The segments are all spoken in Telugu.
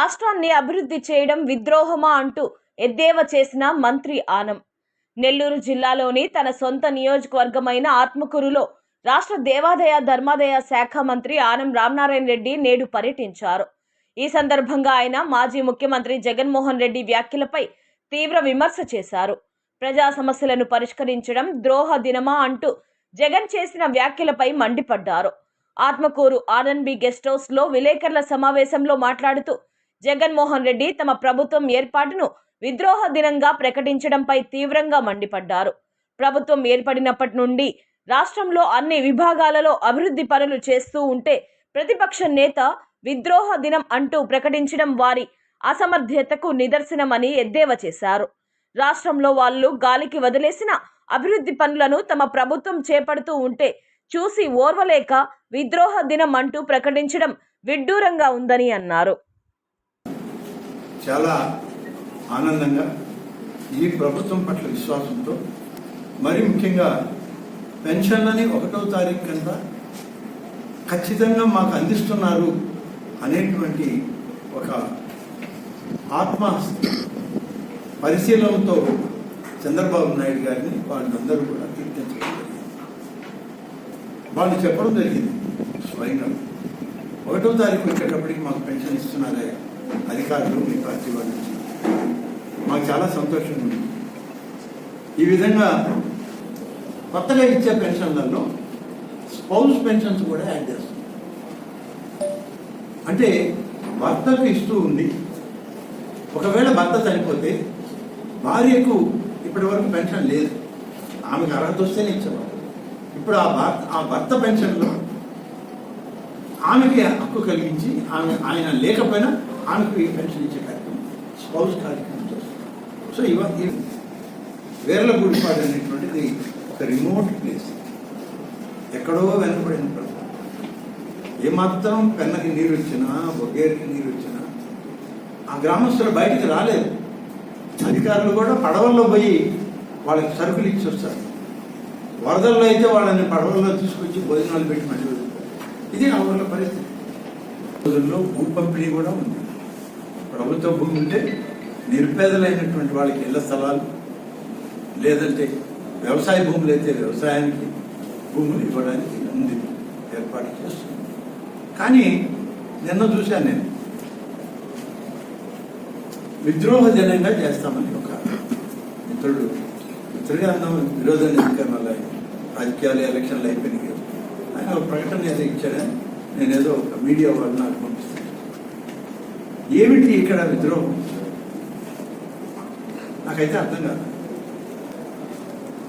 రాష్ట్రాన్ని అభివృద్ధి చేయడం విద్రోహమా అంటూ ఎద్దేవా చేసిన మంత్రి ఆనం. నెల్లూరు జిల్లాలోని తన సొంత నియోజకవర్గమైన ఆత్మకూరులో రాష్ట్ర దేవాదాయ ధర్మాదాయ శాఖ మంత్రి ఆనం రామనారాయణ రెడ్డి నేడు పర్యటించారు. ఈ సందర్భంగా ఆయన మాజీ ముఖ్యమంత్రి జగన్మోహన్ రెడ్డి వ్యాఖ్యలపై తీవ్ర విమర్శ చేశారు. ప్రజా సమస్యలను పరిష్కరించడం ద్రోహ దినమా అంటూ జగన్ చేసిన వ్యాఖ్యలపై మండిపడ్డారు. ఆత్మకూరు ఆర్ఎన్బి గెస్ట్ హౌస్లో విలేకరుల సమావేశంలో మాట్లాడుతూ జగన్మోహన్ రెడ్డి తమ ప్రభుత్వం ఏర్పాటును విద్రోహ దినంగా ప్రకటించడంపై తీవ్రంగా మండిపడ్డారు. ప్రభుత్వం ఏర్పడినప్పటి నుండి రాష్ట్రంలో అన్ని విభాగాలలో అభివృద్ధి పనులు చేస్తూ ఉంటే ప్రతిపక్ష నేత విద్రోహ దినం అంటూ ప్రకటించడం వారి అసమర్థ్యతకు నిదర్శనమని ఎద్దేవా చేశారు. రాష్ట్రంలో వాళ్ళు గాలికి వదిలేసిన అభివృద్ధి పనులను తమ ప్రభుత్వం చేపడుతూ ఉంటే చూసి ఓర్వలేక విద్రోహ దినం అంటూ ప్రకటించడం విడ్డూరంగా ఉందని అన్నారు. చాలా ఆనందంగా ఈ ప్రభుత్వం పట్ల విశ్వాసంతో మరి ముఖ్యంగా పెన్షన్లని ఒకటో తారీఖు కింద ఖచ్చితంగా మాకు అందిస్తున్నారు అనేటువంటి ఒక ఆత్మ పరిశీలనతో చంద్రబాబు నాయుడు గారిని వాళ్ళందరూ కూడా కీర్తించడం వాళ్ళు చెప్పడం జరిగింది స్వయంగా. ఒకటో తారీఖు వచ్చేటప్పటికి మాకు పెన్షన్ ఇస్తున్నారే. అధికారులు మీ పార్టీ మాకు చాలా సంతోషంగా ఉంది. ఈ విధంగా కొత్తగా ఇచ్చే పెన్షన్లలో స్పౌస్ పెన్షన్స్ కూడా యాడ్ చేస్తుంది అంటే భర్తకు ఇస్తూ ఉంది ఒకవేళ భర్త చనిపోతే భార్యకు ఇప్పటి వరకు పెన్షన్ లేదు. ఆమెకు అర్హత వస్తేనే ఇచ్చేవారు. ఇప్పుడు ఆ భర్త ఆ భర్త పెన్షన్లో ఆమెకి హక్కు కలిగించి ఆమె ఆయన లేకపోయినా ఆమెకు పెన్షన్ ఇచ్చే కార్యక్రమం స్పౌస్ కార్యక్రమం చేస్తుంది సో ఇవ వేర్ల గుడిపాడు అనేటువంటిది ఒక రిమోట్ ప్లేస్ ఎక్కడో వెనకబడిన ప్రాంతం ఏమాత్రం పెన్నకి నీరు వచ్చినా బొగ్గేరికి నీరు వచ్చినా ఆ గ్రామస్తులు బయటికి రాలేదు. అధికారులు కూడా పడవల్లో పోయి వాళ్ళకి సరుకులు ఇచ్చి వస్తారు. వరదల్లో అయితే వాళ్ళని పడవల్లో తీసుకొచ్చి భోజనాలు పెట్టి మళ్ళీ ఇది ఆ పరిస్థితి. రోజుల్లో భూ పంపిణీ కూడా ఉంది. ప్రభుత్వ భూమి ఉంటే నిరుపేదలైనటువంటి వాళ్ళకి ఇళ్ళ స్థలాలు లేదంటే వ్యవసాయ భూములు అయితే వ్యవసాయానికి భూములు ఇవ్వడానికి ఉంది ఏర్పాటు చేస్తుంది. కానీ నిన్న చూశాను నేను విద్రోహ జనంగా చేస్తామని ఒక మిత్రుడు మిత్రుడే అన్నాం విరోధం ఎందుకని వల్ల రాజకీయాలు ఎలక్షన్లు అయిపోయినాయి. ఆయన ఒక ప్రకటన ఏదో ఇచ్చాడని నేను ఏదో ఒక మీడియా వాళ్ళు నాకు పంపిస్తాను. ఏమిటి ఇక్కడ విద్రోహం? నాకైతే అర్థం కాదు.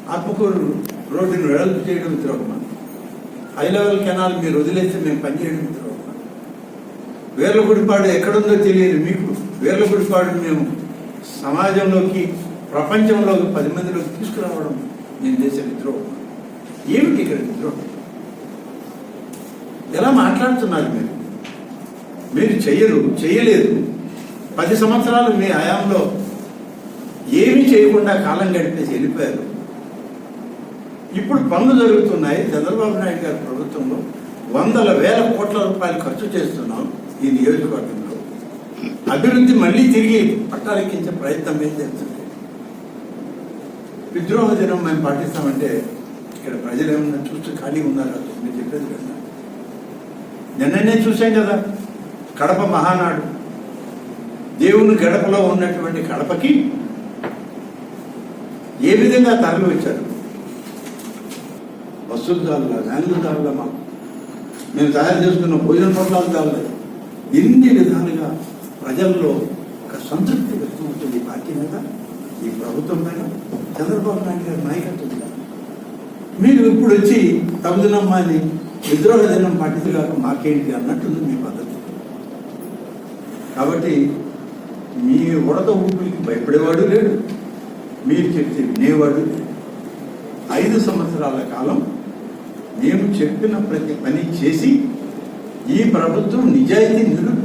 ఆత్మకూరు రోడ్డును వెడల్పు చేయడం విద్రోహమా? హై లెవెల్ కెనాల్ మీరు వదిలేస్తే మేము పనిచేయడం విద్రోహమా? వేర్లగుడిపాడు ఎక్కడుందో తెలియదు మీకు. వేర్లగుడిపాడు మేము సమాజంలోకి ప్రపంచంలోకి పది మందిలోకి తీసుకురావడం నేను చేసే విద్రోహం ఏమిటి ఇక్కడ విద్రోహం? ఎలా మాట్లాడుతున్నారు మీరు? మీరు చెయ్యరు చేయలేదు పది సంవత్సరాలు మీ హయాంలో ఏమీ చేయకుండా కాలం గడిపేసి వెళ్ళిపోయారు. ఇప్పుడు పనులు జరుగుతున్నాయి. చంద్రబాబు నాయుడు గారి ప్రభుత్వంలో వందల వేల కోట్ల రూపాయలు ఖర్చు చేస్తున్నాం ఈ నియోజకవర్గంలో. అభివృద్ధి మళ్ళీ తిరిగి పట్టాలెక్కించే ప్రయత్నం ఏం చేస్తుంది విద్రోహ దినం మేము పాటిస్తామంటే ఇక్కడ ప్రజలు ఏమన్నా చూస్తూ ఖాళీ ఉన్నారా? మీరు చెప్పేది కదా నిన్ననే చూసాం కదా. కడప మహానాడు. దేవుని గడపలో ఉన్నటువంటి కడపకి ఏ విధంగా తరలి వచ్చారు? బస్సులు చాలులా వ్యాన్లు చాలులా మాకు. మేము తయారు చేసుకున్న భోజన పొట్లాలు చాలలేదు ఎన్ని విధాలుగా ప్రజల్లో ఒక సంతృప్తి వ్యక్తం అవుతుంది. ఈ పార్టీ మీద ఈ ప్రభుత్వం మీద చంద్రబాబు నాయుడు గారి నాయకత్వం మీద. మీరు ఇప్పుడు వచ్చి తగుదనమ్మాని విద్రోహ దినం పాటించగాక మాకేంటి అన్నట్టుంది మీ పద్ధతి. కాబట్టి మీ ఉడత ఊపిరికి భయపడేవాడు లేడు. మీరు చెప్తే వినేవాడు ఐదు సంవత్సరాల కాలం మేము చెప్పిన ప్రతి పని చేసి ఈ ప్రభుత్వం నిజాయితీ నిరూపి